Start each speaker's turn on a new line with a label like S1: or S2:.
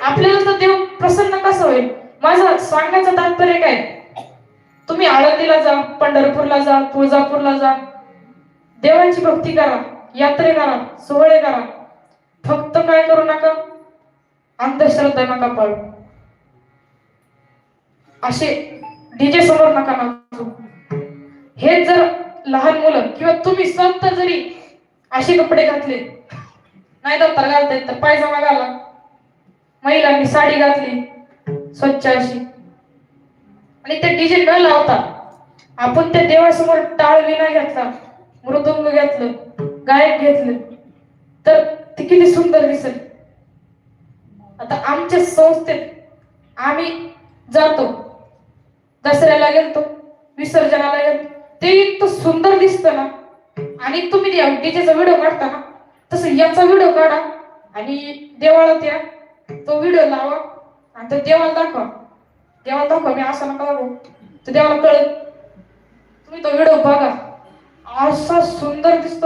S1: आपल्याला तर देव प्रसन्न कसं होईल? माझं सांगण्याचं तात्पर्य काय? तुम्ही आळंदीला जा पंढरपूरला जा तुळजापूरला जा. देवाची भक्ती करा यात्रे करा सोहळे करा. फक्त काय करू नका? अंधश्रद्धा नका पाळू. असे डीजे समोर नका नाचू. हे जर लहान मुलं किंवा तुम्ही स्वतः जरी असे कपडे घातले नाही तर घालता येत तर पायजमा घाला. महिलांनी साडी घातली स्वच्छ अशी. आणि ते डीजे न लावता आपण त्या देवासमोर टाळ विना घेतला मृदुंग घेतलं गायक घेतलं. तर ते किती सुंदर दिसेल. आता आमच्या संस्थेत आम्ही जातो. दसऱ्याला गेलतो विसर्जनाला गेलो ते इतकं सुंदर दिसतं ना. आणि तुम्ही डीजेचा व्हिडिओ काढता ना तसं याचा व्हिडिओ काढा आणि देवाळात या तो व्हिडिओ लावा आणि तो देवाला दाखवा. देवाला दाखवा मी असं नका दाखवू तर देवाला कळेल. तुम्ही तो व्हिडिओ बघा. असा सुंदर दिसतो.